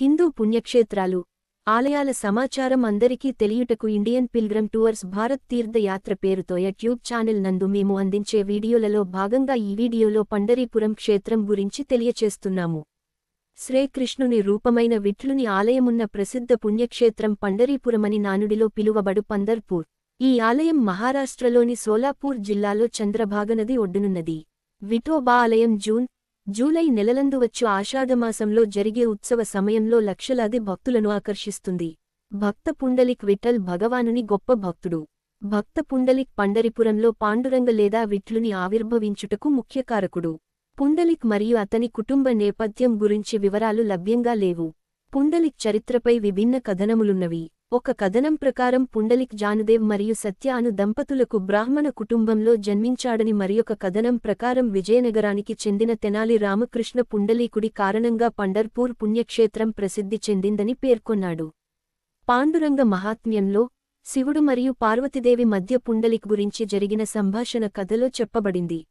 హిందూ పుణ్యక్షేత్రాలు. ఆలయాల సమాచారం అందరికీ తెలియుటకు Indian pilgrim tours Bharat Teerthayatra పేరుతో యూట్యూబ్ ఛానల్ నందు మేము అందించే వీడియోలలో భాగంగా ఈ వీడియోలో పండరీపురం క్షేత్రం గురించి తెలియచేస్తున్నాము. శ్రీకృష్ణుని రూపమైన విఠ్లుని ఆలయమున్న ప్రసిద్ధ పుణ్యక్షేత్రం పండరీపురమని నానుడిలో పిలువబడు పందర్పూర్. ఈ ఆలయం మహారాష్ట్రలోని సోలాపూర్ జిల్లాలో చంద్రభాగ నది ఒడ్డునున్నది. విఠోబా ఆలయం జూన్ జూలై నెలలందు వచ్చు ఆషాఢమాసంలో జరిగే ఉత్సవ సమయంలో లక్షలాది భక్తులను ఆకర్షిస్తుంది. భక్త పుండలిక్ విఠల్ భగవానుని గొప్ప భక్తుడు. భక్త పుండలిక్ పండరిపురంలో పాండురంగ లేదా విఠ్లుని ఆవిర్భవించుటకు ముఖ్యకారకుడు పుండలిక్ మరియు అతని కుటుంబ నేపథ్యం గురించి వివరాలు లభ్యంగా లేవు. పుండలిక్ చరిత్రపై విభిన్న కథనములున్నవి. ఒక కథనం ప్రకారం పుండలిక్ జానుదేవ్ మరియు సత్య అను దంపతులకు బ్రాహ్మణ కుటుంబంలో జన్మించాడని మరియొక కథనం ప్రకారం విజయనగరానికి చెందిన తెనాలి రామకృష్ణ పుండలీకుడి కారణంగా పండర్పూర్ పుణ్యక్షేత్రం ప్రసిద్ధి చెందిందని పేర్కొన్నాడు. పాండురంగ మహాత్మ్యంలో శివుడు మరియు పార్వతీదేవి మధ్య పుండలిక్ గురించి జరిగిన సంభాషణ కథలో చెప్పబడింది.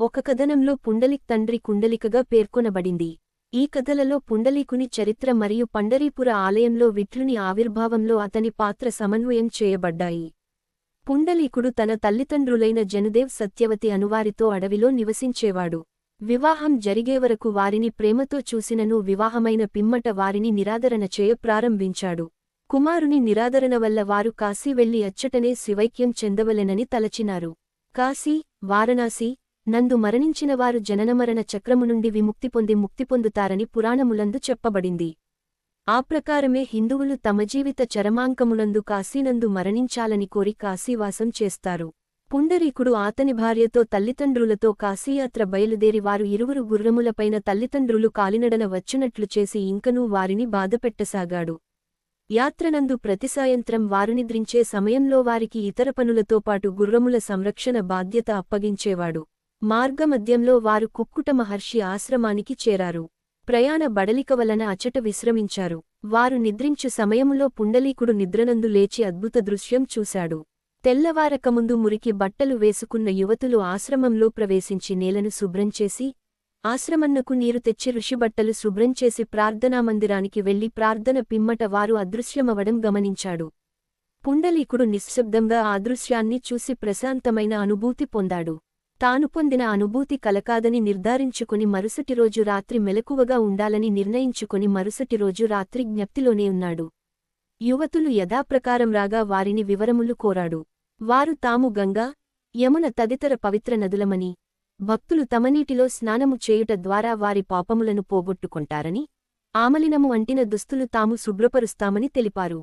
ఒక కథనంలో పుండలిక్ తండ్రి కుండలికగా పేర్కొనబడింది. ఈ కథలలో పుండలీకుని చరిత్ర మరియు పండరీపుర ఆలయంలో విఠ్లుని ఆవిర్భావంలో అతని పాత్ర సమన్వయం చేయబడ్డాయి. పుండలీకుడు తన తల్లిదండ్రులైన జనుదేవ్ సత్యవతి అనువారితో అడవిలో నివసించేవాడు. వివాహం జరిగేవరకు వారిని ప్రేమతో చూసినను వివాహమైన పిమ్మట వారిని నిరాదరణ చేయ ప్రారంభించాడు. కుమారుని నిరాదరణ వల్ల వారు కాశీ వెళ్ళి అచ్చటనే శివైక్యం చెందవలెనని తలచినారు. కాశీ వారణాసి నందు మరణించినవారు జననమరణ చక్రము నుండి విముక్తి పొంది ముక్తి పొందుతారని పురాణములందు చెప్పబడింది. ఆ ప్రకారమే హిందువులు తమ జీవిత చరమాంకములందు కాశీనందు మరణించాలని కోరి కాశీవాసం చేస్తారు. పుండరీకుడు ఆతని భార్యతో తల్లిదండ్రులతో కాశీయాత్ర బయలుదేరి వారు ఇరువురు గుర్రములపైన తల్లిదండ్రులు కాలినడన వచ్చినట్లు చేసి ఇంకనూ వారిని బాధపెట్టసాగాడు. యాత్రనందు ప్రతిసాయంత్రం వారు సమయంలో వారికి ఇతర పనులతో పాటు గుర్రముల సంరక్షణ బాధ్యత అప్పగించేవాడు. మార్గమధ్యంలో వారు కుక్కుట మహర్షి ఆశ్రమానికి చేరారు. ప్రయాణ బడలిక వలన అచట విశ్రమించారు. వారు నిద్రించు సమయములో పుండలీకుడు నిద్రనందు లేచి అద్భుత దృశ్యం చూశాడు. తెల్లవారకముందు మురికి బట్టలు వేసుకున్న యువతులు ఆశ్రమంలో ప్రవేశించి నేలను శుభ్రంచేసి ఆశ్రమన్నకు నీరు తెచ్చి ఋషిబట్టలు శుభ్రంచేసి ప్రార్థనామందిరానికి వెళ్ళి ప్రార్థన పిమ్మట వారు అదృశ్యమవడం గమనించాడు. పుండలీకుడు నిశ్శబ్దంగా ఆ దృశ్యాన్ని చూసి ప్రశాంతమైన అనుభూతి పొందాడు. తాను పొందిన అనుభూతి కలకాదని నిర్ధారించుకుని మరుసటి రోజు రాత్రి మెలకువగా ఉండాలని నిర్ణయించుకుని మరుసటి రోజు రాత్రి జ్ఞప్తిలోనే ఉన్నాడు. యువతులు యథాప్రకారం రాగా వారిని వివరములు కోరాడు. వారు తాము గంగా యమున తదితర పవిత్ర నదులమని భక్తులు తమనీటిలో స్నానము చేయుట ద్వారా వారి పాపములను పోగొట్టుకుంటారని ఆమలినము అంటిన దుస్తులు తాము శుభ్రపరుస్తామని తెలిపారు.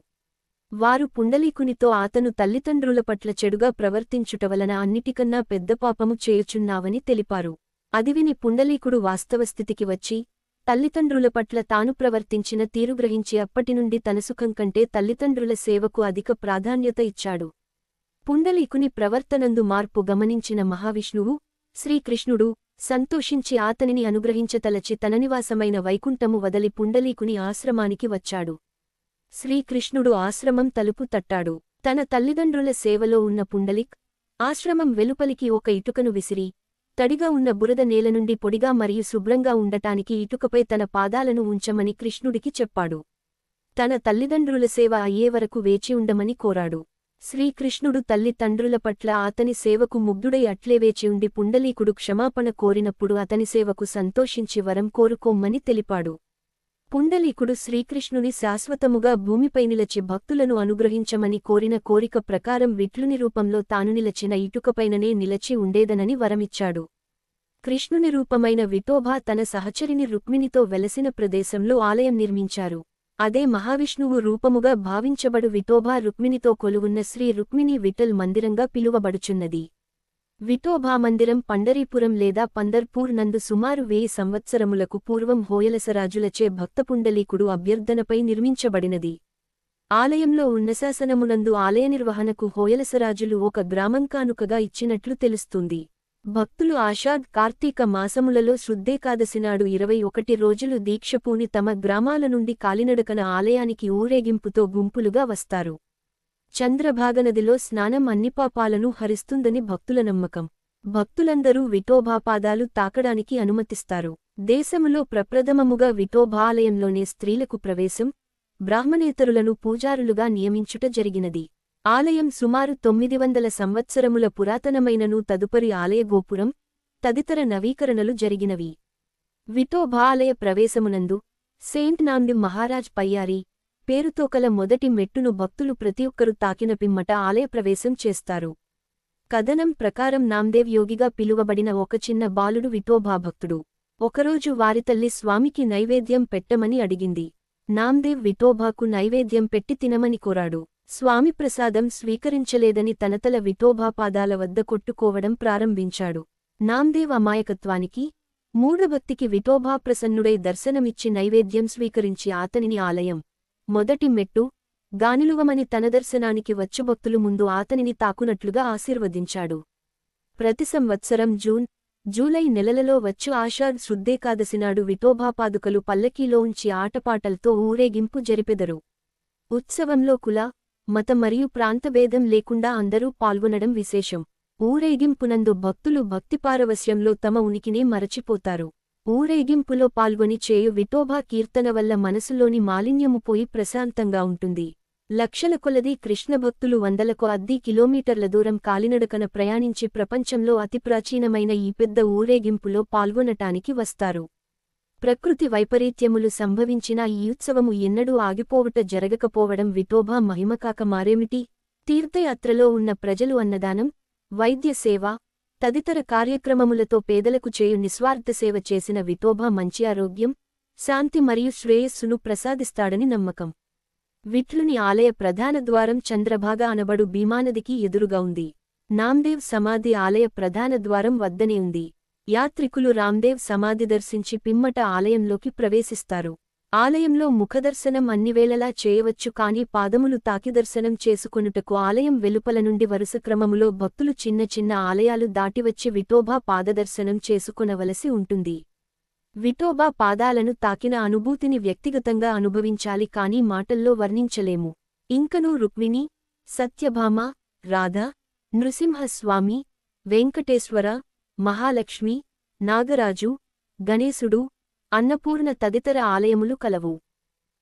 వారు పుండలీకునితో ఆతను తల్లిదండ్రుల పట్ల చెడుగా ప్రవర్తించుటవలన అన్నిటికన్నా పెద్ద పాపము చేయుచున్నావని తెలిపారు. అదివిని పుండలీకుడు వాస్తవస్థితికి వచ్చి తల్లిదండ్రుల పట్ల తాను ప్రవర్తించిన తీరు గ్రహించి అప్పటినుండి తన సుఖం కంటే తల్లిదండ్రుల సేవకు అధిక ప్రాధాన్యత ఇచ్చాడు. పుండలీకుని ప్రవర్తనందు మార్పు గమనించిన మహావిష్ణువు శ్రీకృష్ణుడు సంతోషించి ఆతనిని అనుగ్రహించతలచి తన నివాసమైన వైకుంఠము వదలి పుండలీకుని ఆశ్రమానికి వచ్చాడు. శ్రీకృష్ణుడు ఆశ్రమం తలుపు తట్టాడు. తన తల్లిదండ్రుల సేవలో ఉన్న పుండలిక్ ఆశ్రమం వెలుపలికి ఒక ఇటుకను విసిరి తడిగా ఉన్న బురద నేల నుండి పొడిగా మరియు శుభ్రంగా ఉండటానికి ఇటుకపై తన పాదాలను ఉంచమని కృష్ణుడికి చెప్పాడు. తన తల్లిదండ్రుల సేవ అయ్యే వరకు వేచి ఉండమని కోరాడు. శ్రీకృష్ణుడు తల్లి తండ్రుల పట్ల అతని సేవకు ముగ్ధుడై అట్లే వేచి ఉండి పుండలీకుడు క్షమాపణ కోరినప్పుడు అతని సేవకు సంతోషించి వరం కోరుకోమ్మని తెలిపాడు. పుండలీకుడు శ్రీకృష్ణుని శాశ్వతముగా భూమిపై నిలచి భక్తులను అనుగ్రహించమని కోరిన కోరిక ప్రకారం విట్లుని రూపంలో తాను నిలచిన ఇటుకపైననే నిలచి ఉండేదనని వరమిచ్చాడు. కృష్ణుని రూపమైన విఠోబా తన సహచరిని రుక్మిణితో వెలసిన ప్రదేశంలో ఆలయం నిర్మించారు. అదే మహావిష్ణువు రూపముగా భావించబడు విఠోబా రుక్మిణితో కొలువున్న శ్రీ రుక్మిణి విఠల్ మందిరంగా పిలువబడుచున్నది. విఠోబా మందిరం పండరీపురం లేదా పందర్పూర్ నందు సుమారు వెయ్యి సంవత్సరములకు పూర్వం హోయలసరాజులచే భక్తపుండలీకుడు అభ్యర్థనపై నిర్మించబడినది. ఆలయంలో ఉన్నశాసనమునందు ఆలయ నిర్వహణకు హోయలసరాజులు ఒక గ్రామంకానుకగా ఇచ్చినట్లు తెలుస్తుంది. భక్తులు ఆషాఢ్ కార్తీక మాసములలో శుద్ధేకాదశినాడు ఇరవై ఒకటి రోజులు దీక్షపూని తమ గ్రామాల నుండి కాలినడకన ఆలయానికి ఊరేగింపుతో గుంపులుగా వస్తారు. చంద్రభాగనదిలో స్నానం అన్ని పాపాలను హరిస్తుందని భక్తుల నమ్మకం. భక్తులందరూ విఠోభాపాదాలు తాకడానికి అనుమతిస్తారు. దేశములో ప్రప్రథమముగా విఠోభాలయంలోనే స్త్రీలకు ప్రవేశం బ్రాహ్మణేతరులను పూజారులుగా నియమించుట జరిగినది. ఆలయం సుమారు తొమ్మిది వందల సంవత్సరముల పురాతనమైనను తదుపరి ఆలయ గోపురం తదితర నవీకరణలు జరిగినవి. విఠోబా ఆలయ ప్రవేశమునందు సెయింట్ నాంది మహారాజ్ పయ్యారి పేరుతో కల మొదటి మెట్టును భక్తులు ప్రతి ఒక్కరు తాకిన పిమ్మట ఆలయ ప్రవేశం చేస్తారు. కథనం ప్రకారం నాందేవ్ యోగిగా పిలువబడిన ఒక చిన్న బాలుడు విఠోబా భక్తుడు. ఒకరోజు వారి తల్లి స్వామికి నైవేద్యం పెట్టమని అడిగింది. నామ్దేవ్ విఠోబాకు నైవేద్యం పెట్టి తినమని కోరాడు. స్వామి ప్రసాదం స్వీకరించలేదని తనతల విఠోబా పాదాల వద్ద కొట్టుకోవడం ప్రారంభించాడు. నాందేవ్ అమాయకత్వానికి మూఢభక్తికి విఠోబా ప్రసన్నుడై దర్శనమిచ్చి నైవేద్యం స్వీకరించి ఆతనిని ఆలయం మొదటి మెట్టు గానిలువమని తన దర్శనానికి వచ్చు భక్తులు ముందు ఆతనిని తాకునట్లుగా ఆశీర్వదించాడు. ప్రతి సంవత్సరం జూన్ జూలై నెలలలో వచ్చు ఆషాఢ్ శుద్ధేకాదశినాడు విఠోభాపాదుకలు పల్లకీలో ఉంచి ఆటపాటలతో ఊరేగింపు జరిపెదరు. ఉత్సవంలో కుల మత మరియు ప్రాంతభేదం లేకుండా అందరూ పాల్గొనడం విశేషం. ఊరేగింపునందు భక్తులు భక్తిపారవస్యంలో తమ ఉనికినే మరచిపోతారు. ఊరేగింపులో పాల్గొని చేయు విఠోబా కీర్తన వల్ల మనసులోని మాలిన్యము పోయి ప్రశాంతంగా ఉంటుంది. లక్షల కొలది కృష్ణభక్తులు వందలకు అద్ది కిలోమీటర్ల దూరం కాలినడకన ప్రయాణించి ప్రపంచంలో అతి ప్రాచీనమైన ఈ పెద్ద ఊరేగింపులో పాల్గొనటానికి వస్తారు. ప్రకృతి వైపరీత్యములు సంభవించిన ఈ ఉత్సవము ఎన్నడూ ఆగిపోవుట జరగకపోవడం విఠోబా మహిమకాక మారేమిటి? తీర్థయాత్రలో ఉన్న ప్రజలు అన్నదానం వైద్య సేవ తదితర కార్యక్రమములతో పేదలకు చేయు నిస్వార్థ సేవ చేసిన విఠోబా మంచి ఆరోగ్యం శాంతి మరియు శ్రేయస్సును ప్రసాదిస్తాడని నమ్మకం. విఠ్లుని ఆలయ ప్రధాన ద్వారం చంద్రభాగ అనబడు భీమానదికి ఎదురుగా ఉంది. నాందేవ్ సమాధి ఆలయ ప్రధాన ద్వారం వద్దనే ఉంది. యాత్రికులు రామ్దేవ్ సమాధి దర్శించి పిమ్మట ఆలయంలోకి ప్రవేశిస్తారు. ఆలయంలో ముఖదర్శనం అన్నివేళలా చేయవచ్చు కాని పాదములు తాకి దర్శనం చేసుకొనుటకు ఆలయం వెలుపల నుండి వరుస క్రమములో భక్తులు చిన్న చిన్న ఆలయాలు దాటివచ్చి విఠోబా పాదదర్శనం చేసుకొనవలసి ఉంటుంది. విఠోబా పాదాలను తాకిన అనుభూతిని వ్యక్తిగతంగా అనుభవించాలి కాని మాటల్లో వర్ణించలేము. ఇంకనూ రుక్మిణి సత్యభామ రాధ నృసింహస్వామి వెంకటేశ్వర మహాలక్ష్మి నాగరాజు గణేశుడు అన్నపూర్ణ తదితర ఆలయములు కలవు.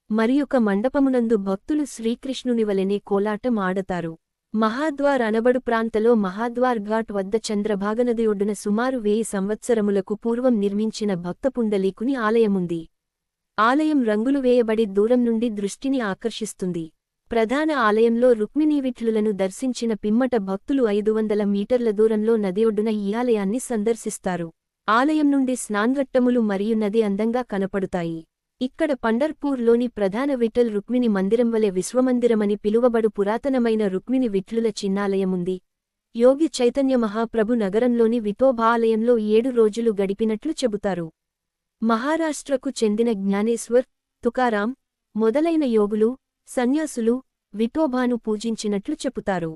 మరియొక మండపమునందు భక్తులు శ్రీకృష్ణునివలెనే కోలాటం ఆడతారు. మహాద్వార్ అనబడు ప్రాంతలో మహాద్వార్ ఘాట్ వద్ద చంద్రభాగనది ఒడ్డున సుమారు వేయి సంవత్సరములకు పూర్వం నిర్మించిన భక్తపుండలీకుని ఆలయముంది. ఆలయం రంగులు వేయబడి దూరం నుండి దృష్టిని ఆకర్షిస్తుంది. ప్రధాన ఆలయంలో రుక్మిణీవిఠులను దర్శించిన పిమ్మట భక్తులు ఐదు వందల మీటర్ల దూరంలో నది ఒడ్డున ఈ ఆలయాన్ని సందర్శిస్తారు. ఆలయం నుండి స్నాన్ఘట్టములు మరియు నది అందంగా కనపడుతాయి. ఇక్కడ పండర్పూర్లోని ప్రధాన విఠల్ రుక్మిణి మందిరం వలె విశ్వమందిరమని పిలువబడు పురాతనమైన రుక్మిణి విఠ్లుల చిన్నాలయముంది. యోగి చైతన్య మహాప్రభు నగరంలోని విఠోబాలయంలో ఏడు రోజులు గడిపినట్లు చెబుతారు. మహారాష్ట్రకు చెందిన జ్ఞానేశ్వర్ తుకారాం మొదలైన యోగులు సన్యాసులు విఠోభాను పూజించినట్లు చెబుతారు.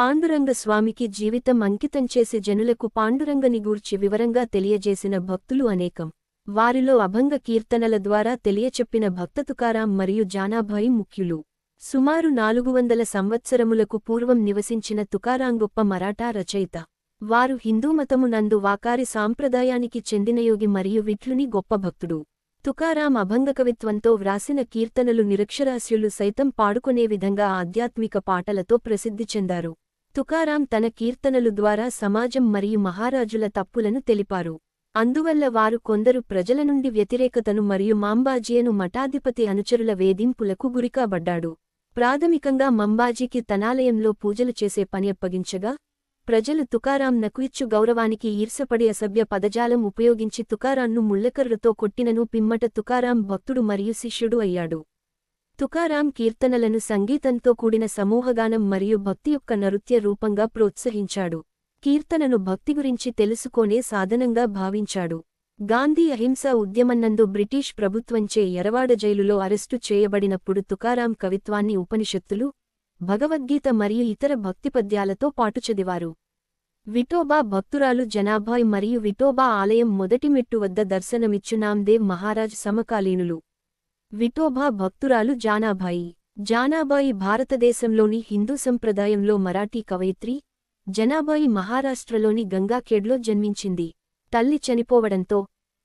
పాండురంగ స్వామికి జీవితం అంకితం చేసి జనులకు పాండురంగని గూర్చి వివరంగా తెలియజేసిన భక్తులు అనేకం. వారిలో అభంగ కీర్తనల ద్వారా తెలియచెప్పిన భక్తతుకారాం మరియు జానాభాయి ముఖ్యులు. సుమారు నాలుగు వందల సంవత్సరములకు పూర్వం నివసించిన తుకారాం గొప్ప మరాఠా రచయిత. వారు హిందూమతము నందు వాకారి సాంప్రదాయానికి చెందిన యోగి మరియు విట్లుని గొప్ప భక్తుడు. తుకారాం అభంగ కవిత్వంతో వ్రాసిన కీర్తనలు నిరక్షరాస్యులు సైతం పాడుకునే విధంగా ఆధ్యాత్మిక పాటలతో ప్రసిద్ధి చెందారు. తుకారాం తన కీర్తనలు ద్వారా సమాజం మరియు మహారాజుల తప్పులను తెలిపారు. అందువల్ల వారు కొందరు ప్రజల నుండి వ్యతిరేకతను మరియు మాంబాజీయను మఠాధిపతి అనుచరుల వేధింపులకు గురికాబడ్డాడు. ప్రాథమికంగా మంబాజీకి తనాలయంలో పూజలు చేసే పని అప్పగించగా ప్రజలు తుకారాం నకుయిచ్చు గౌరవానికి ఈర్సపడి అసభ్య పదజాలం ఉపయోగించి తుకారాన్ను ముళ్ళకర్రతో కొట్టినను పిమ్మట తుకారాం భక్తుడు మరియు శిష్యుడు అయ్యాడు. తుకారాం కీర్తనలను సంగీతంతో కూడిన సమూహగానం మరియు భక్తి యొక్క నృత్య రూపంగా ప్రోత్సహించాడు. కీర్తనను భక్తి గురించి తెలుసుకోనే సాధనంగా భావించాడు. గాంధీ అహింస ఉద్యమన్నందు బ్రిటిష్ ప్రభుత్వంచే ఎరవాడ జైలులో అరెస్టు చేయబడినప్పుడు తుకారాం కవిత్వాన్ని ఉపనిషత్తులు భగవద్గీత మరియు ఇతర భక్తిపద్యాలతో పాటు చదివారు. విఠోబా భక్తురాలు జనాభాయ్ మరియు విఠోబా ఆలయం మొదటి మెట్టు వద్ద దర్శనమిచ్చు నామ్దేవ్ మహారాజ్ సమకాలీనులు. విఠోబా భక్తురాలు జానాభాయి. జానాబాయి భారతదేశంలోని హిందూ సంప్రదాయంలో మరాఠీ కవయిత్రి జనాబాయి మహారాష్ట్రలోని గంగాఖేడ్లో జన్మించింది. తల్లి చనిపోవడంతో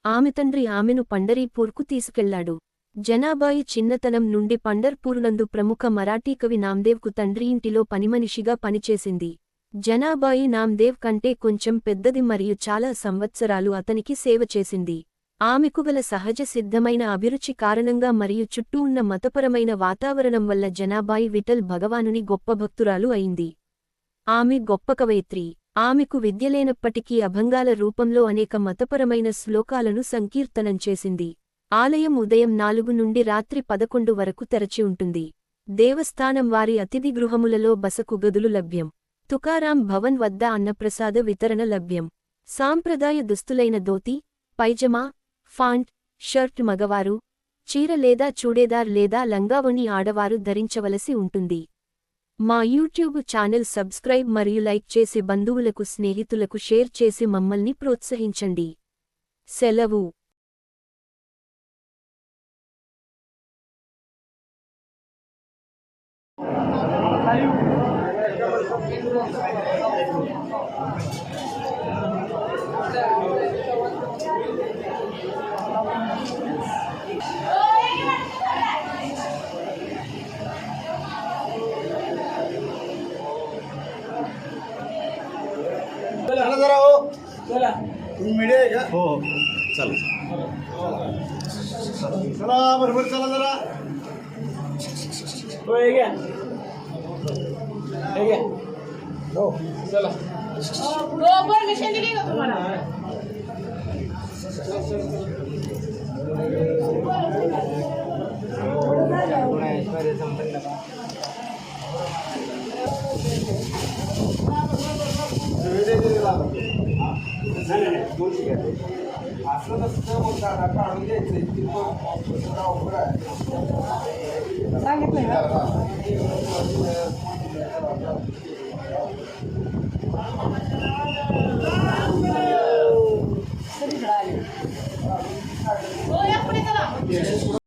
ఆమె తండ్రి ఆమెను పండరీపూర్కు తీసుకెళ్ళాడు. జనాబాయి చిన్నతనం నుండి పండర్పూర్నందు ప్రముఖ మరాఠీ కవి నామ్దేవ్కు తండ్రి ఇంటిలో పనిమనిషిగా పనిచేసింది. జనాబాయి నామ్దేవ్ కంటే కొంచెం పెద్దది మరియు చాలా సంవత్సరాలు అతనికి సేవ చేసింది. ఆమెకు గల సహజ సిద్ధమైన అభిరుచి కారణంగా మరియు చుట్టూ ఉన్న మతపరమైన వాతావరణం వల్ల జనాబాయి విఠల్ భగవానుని గొప్ప భక్తురాలు అయింది. ఆమె గొప్ప కవయిత్రి. ఆమెకు విద్యలేనప్పటికీ అభంగాల రూపంలో అనేక మతపరమైన శ్లోకాలను సంకీర్తనం చేసింది. ఆలయం ఉదయం నాలుగు నుండి రాత్రి పదకొండు వరకు తెరచి ఉంటుంది. దేవస్థానం వారి అతిథి గృహములలో బసకు గదులు లభ్యం. తుకారాం భవన్ వద్ద అన్నప్రసాద వితరణ లభ్యం. సాంప్రదాయ దుస్తులైన ధోతి పైజమా ఫాంట్ షర్ట్ మగవారు చీర లేదా చూడేదార్ లేదా లంగావణి ఆడవారు ధరించవలసి ఉంటుంది. మా యూట్యూబ్ ఛానల్ సబ్స్క్రైబ్ మరియు లైక్ చేసి బంధువులకు స్నేహితులకు షేర్ చేసి మమ్మల్ని ప్రోత్సహించండి. సెలవు. जरा हो। चला। तुम्ही मीडिया आहे का हो चालेल चला बरोबर चला जरा। हो हे घ्या। हे घ्या। हो। चला। हो परमिशन दिली का तुम्हाला? असं नसतं बोलता आता काढून द्यायचं इतकी पण आहे सांगितलं